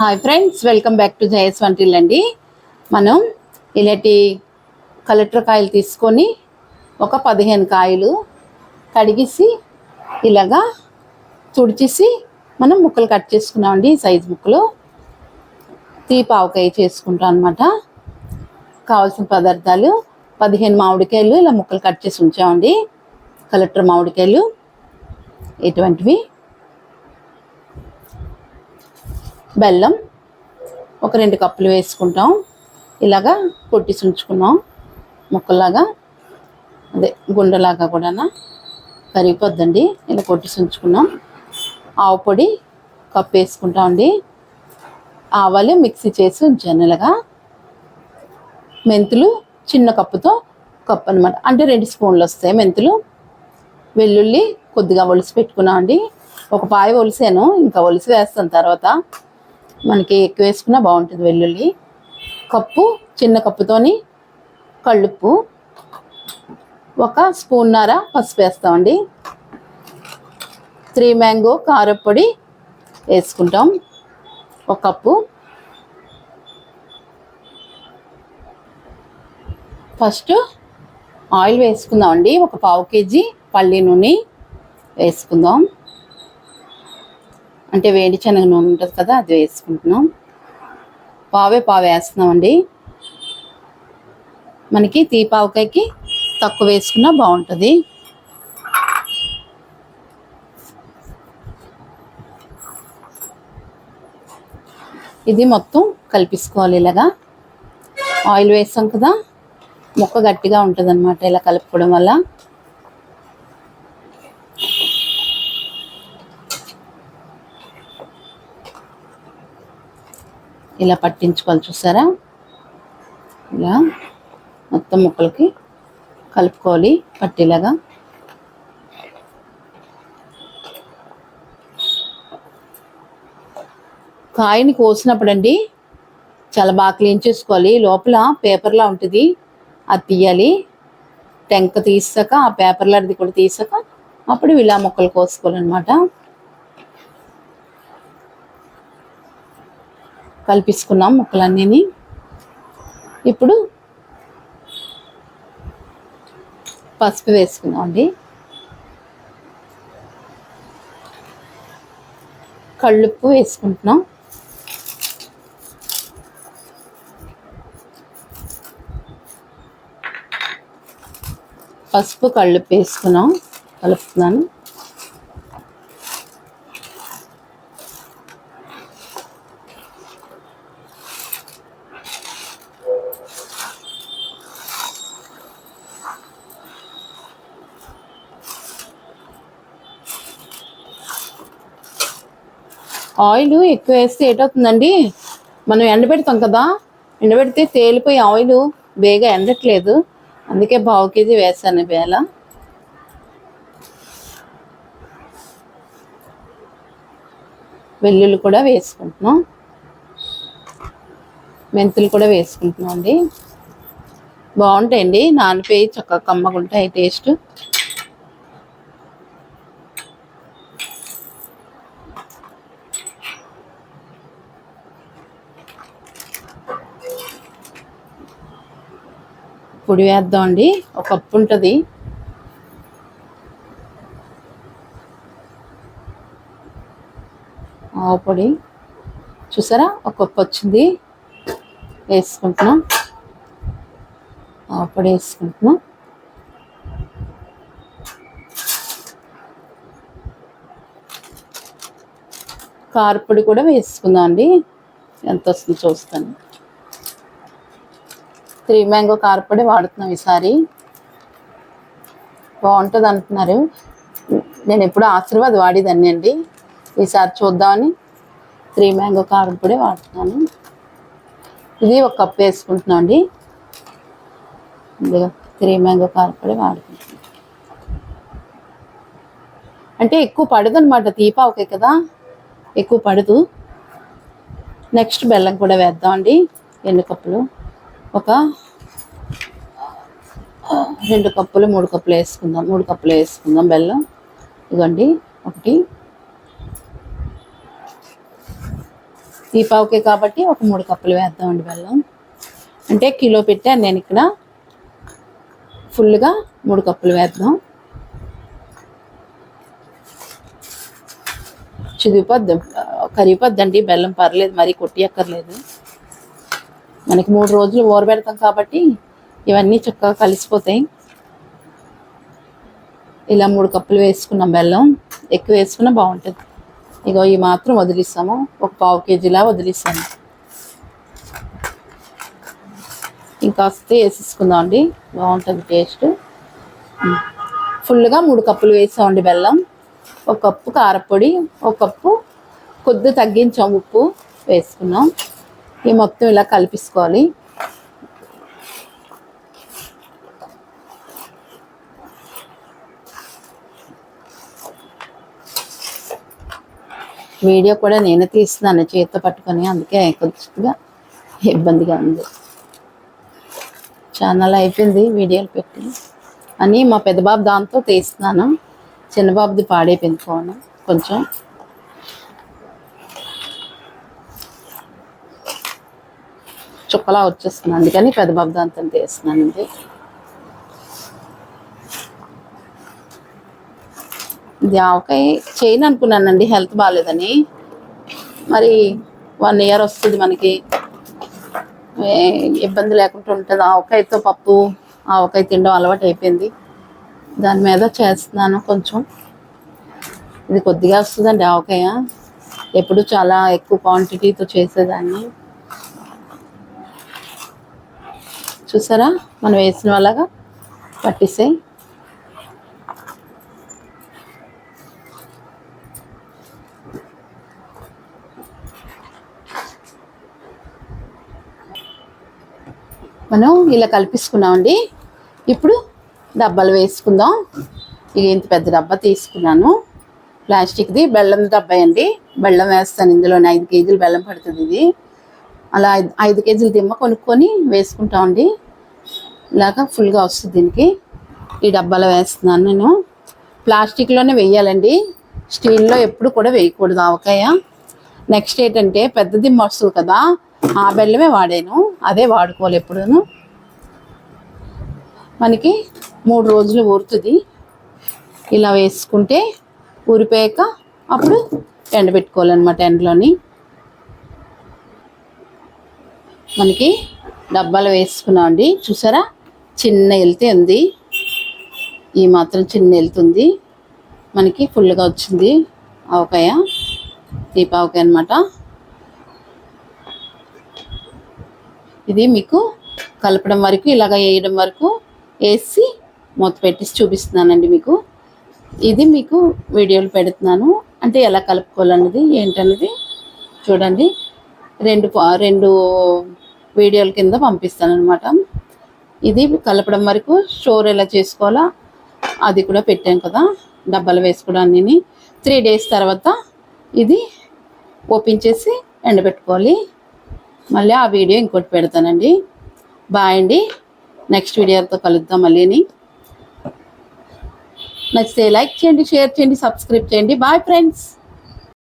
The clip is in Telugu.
Hi friends welcome back to జయస్ వంటిల్ అండి. మనం ఇలాంటి కలెక్టర్ కాయలు తీసుకొని ఒక పదిహేను కాయలు కడిగేసి ఇలాగా తుడిచేసి మనం ముక్కలు కట్ చేసుకున్నామండి. సైజ్ ముక్కలు తీపావకాయ చేసుకుంటాం అనమాట కావాల్సిన పదార్థాలు పదిహేను మామిడికాయలు ఇలా ముక్కలు కట్ చేసి ఉంచామండి. కలెక్టర్ మామిడికాయలు ఇటువంటివి బెల్లం ఒక రెండు కప్పులు వేసుకుంటాం. ఇలాగా కొట్టిసి ఉంచుకున్నాం. ముక్కలాగా అదే గుండెలాగా కూడా కరిగిపోద్దండి. ఇలా కొట్టిసి ఉంచుకున్నాం. ఆవు పొడి కప్పు వేసుకుంటామండి ఆవాలు మిక్సీ చేసి జనలుగా మెంతులు చిన్న కప్పుతో కప్పు అనమాట అంటే రెండు స్పూన్లు వస్తాయి మెంతులు. వెల్లుల్లి కొద్దిగా ఒలిసి పెట్టుకున్నామండి ఒక పాయ ఒలిసాను ఇంకా ఒలిసి వేస్తాను తర్వాత. మనకి ఎక్కువ వేసుకున్నా బాగుంటుంది వెల్లుల్లి కప్పు చిన్న కప్పుతోని కళ్ళుప్పు. ఒక స్పూన్నర పసుపు వేస్తామండి. త్రీ మ్యాంగో కారపొడి వేసుకుంటాం. ఒక కప్పు. ఫస్ట్ ఆయిల్ వేసుకుందామండి. ఒక పావు కేజీ పల్లి నూనె వేసుకుందాం. అంటే వేడి శనగ నూనె ఉంటుంది కదా అది వేసుకుంటున్నాం. పావే పావు వేస్తున్నామండి. మనకి తీపావకాయకి తక్కువ వేసుకున్నా బాగుంటుంది. ఇది మొత్తం కలిపేసుకోవాలి ఇలాగా. ఆయిల్ వేసాం కదా ముక్క గట్టిగా ఉంటుంది అనమాట ఇలా కలుపుకోవడం వల్ల. ఇలా పట్టించుకోవాలి చూసారా? ఇలా మొత్తం ముక్కలకి కలుపుకోవాలి పట్టేలాగా. కాయని కోసినప్పుడు అండి చాలా బాగా క్లీన్ చేసుకోవాలి. లోపల పేపర్లా ఉంటుంది అది తీయాలి. టెంక తీసాక ఆ పేపర్లాంటిది కూడా తీసాక అప్పుడు ఇలా ముక్కలు కోసుకోవాలన్నమాట. కలిపించుకున్నాం ముక్కలన్నీని. ఇప్పుడు పసుపు వేసుకుందామండి. కళ్ళుప్పు వేసుకుంటున్నాం. పసుపు కళ్ళుప్పు వేసుకున్నాం. కలుపుతున్నాను. ఆయిల్ ఎక్కువ వేస్తే ఏటవుతుందండి? మనం ఎండబెడతాం కదా ఎండబెడితే తేలిపోయి ఆయిల్ బేగా ఎండట్లేదు. అందుకే పావు కేజీ వేసాను వేళ వెల్లుల్లి కూడా వేసుకుంటున్నాం. మెంతులు కూడా వేసుకుంటున్నాం అండి. బాగుంటాయండి. నానిపోయి చక్కగా కమ్మగుంటాయి టేస్ట్. పొడి వేద్దాం అండి. ఒక కప్పు ఉంటుంది. ఆవు పొడి. చూసారా? ఒక కప్పు వచ్చింది. వేసుకుంటున్నాం. ఆవు పొడి వేసుకుంటున్నాం. కారపొడి కూడా వేసుకుందాం అండి. ఎంత వస్తుందో చూస్తాను. త్రీ మ్యాంగో కారపొడి వాడుతున్నాం ఈసారి. బాగుంటుంది అంటున్నారు. నేను ఎప్పుడు ఆశీర్వాద్ వాడేదాన్ని అండి. ఈసారి చూద్దామని త్రీ మ్యాంగో కారపొడి వాడుతున్నాను. ఇది ఒక కప్ వేసుకుంటున్నాం అండి. త్రీ మ్యాంగో కారపొడి వాడుకుంటున్నాం అంటే ఎక్కువ పడదు అనమాట తీపావకే కదా. ఎక్కువ పడదు. నెక్స్ట్ బెల్లం కూడా వేద్దామండి. ఎన్ని కప్పులు. ఒక రెండు కప్పులు మూడు కప్పులు వేసుకుందాం మూడు కప్పులు వేసుకుందాం బెల్లం. ఇదిగోండి ఒకటి. ఈ పావుకే కాబట్టి ఒక మూడు కప్పులు వేద్దామండి బెల్లం. అంటే కిలో పెట్టాను నేను ఇక్కడ ఫుల్గా మూడు కప్పులు వేద్దాం. చిదిగిపోద్ది కరిగిపోద్దండి బెల్లం పర్లేదు మరీ కొట్టియక్కర్లేదు. మనకి మూడు రోజులు ఊరబెడతాం కాబట్టి ఇవన్నీ చక్కగా కలిసిపోతాయి. ఇలా మూడు కప్పులు వేసుకున్నాం బెల్లం. ఎక్కువ వేసుకున్నా బాగుంటుంది. ఇగో ఈ మాత్రం వదిలిస్తాము ఒక పావు కేజీలా వదిలిస్తాము ఇంకా వస్తే వేసేసుకుందాం అండి. బాగుంటుంది టేస్ట్. ఫుల్గా మూడు కప్పులు వేసామండి బెల్లం. ఒక కప్పు కారపొడి ఒక కప్పు కొద్ది తగ్గించాం ఉప్పు వేసుకున్నాం. ఈ మొత్తం ఇలా కలిపేసుకోవాలి. వీడియో కూడా నేనే తీస్తున్నాను చేతితో పట్టుకొని. అందుకే కొద్దిగా ఇబ్బందిగా ఉంది. ఛానల్ అయిపోయింది వీడియోలు పెట్టి. అని మా పెద్దబాబు దాంతో తీస్తున్నాను. చిన్నబాబుది పాడైపోయింది ఫోన్. కొంచెం చుక్కలా వచ్చేస్తుంది అందుకని పెద్ద బబ్దాంతం తీస్తున్నాను ఇది ఇది ఆవకాయ చేయను అనుకున్నానండి. హెల్త్ బాగాలేదని. మరి వన్ ఇయర్ వస్తుంది మనకి. ఇబ్బంది లేకుండా ఉంటుంది. ఆవకాయతో పప్పు ఆవకాయ తినడం అలవాటు అయిపోయింది. దాని మీద చేస్తున్నాను కొంచెం. ఇది కొద్దిగా వస్తుందండి ఆవకాయ. ఎప్పుడు చాలా ఎక్కువ క్వాంటిటీతో చేసేదాన్ని. చూసారా? మనం వేసిన వాళ్ళగా పట్టిస్తాయి. మనం ఇలా కలిపిసుకున్నామండి. ఇప్పుడు డబ్బాలు వేసుకుందాం. ఇక ఇంత పెద్ద డబ్బా తీసుకున్నాను. ప్లాస్టిక్ది బెల్లం డబ్బా అండి. బెల్లం వేస్తాను ఇందులో ఐదు కేజీలు బెల్లం పడుతుంది ఇది. అలా ఐదు ఐదు కేజీలు దిమ్మ కొనుక్కొని వేసుకుంటామండి. ఇలాగ ఫుల్గా వస్తుంది దీనికి. ఈ డబ్బాలో వేస్తున్నాను నేను. ప్లాస్టిక్లోనే వేయాలండి. స్టీల్లో ఎప్పుడు కూడా వేయకూడదు ఆవకాయ. నెక్స్ట్ ఏంటంటే పెద్ద దిమ్మ వస్తుంది కదా ఆ బెల్లమే వాడాను. అదే వాడుకోవాలి ఎప్పుడూను. మనకి మూడు రోజులు ఊరుతుంది. ఇలా వేసుకుంటే ఊరిపోయాక అప్పుడు ఎండబెట్టుకోవాలన్నమాట ఎండలోని. మనకి డబ్బాలు వేసుకున్నామండి. చూసారా? చిన్న ఎల్తే ఉంది. ఈ మాత్రం చిన్న వెళ్తుంది మనకి ఫుల్గా వచ్చింది ఆవకాయ. దీపావకాయ అనమాట ఇది మీకు కలపడం వరకు ఇలాగ వేయడం వరకు వేసి మూత పెట్టేసి చూపిస్తున్నానండి మీకు. ఇది మీకు వీడియోలు పెడుతున్నాను. అంటే ఎలా కలుపుకోవాలన్నది ఏంటన్నది చూడండి. రెండు పా- రెండు వీడియోల కింద పంపిస్తాను అనమాట ఇది కలపడం వరకు స్టోర్ ఎలా చేసుకోవాలా అది కూడా పెట్టాం కదా డబ్బాలు వేసుకోవడాన్ని త్రీ డేస్ తర్వాత ఇది ఓపెన్ చేసి ఎండబెట్టుకోవాలి. మళ్ళీ ఆ వీడియో ఇంకోటి పెడతానండి. బాయ్ అండి. నెక్స్ట్ వీడియోతో కలుద్దాం మళ్ళీని. నచ్చితే లైక్ చేయండి షేర్ చేయండి సబ్స్క్రైబ్ చేయండి. Bye friends.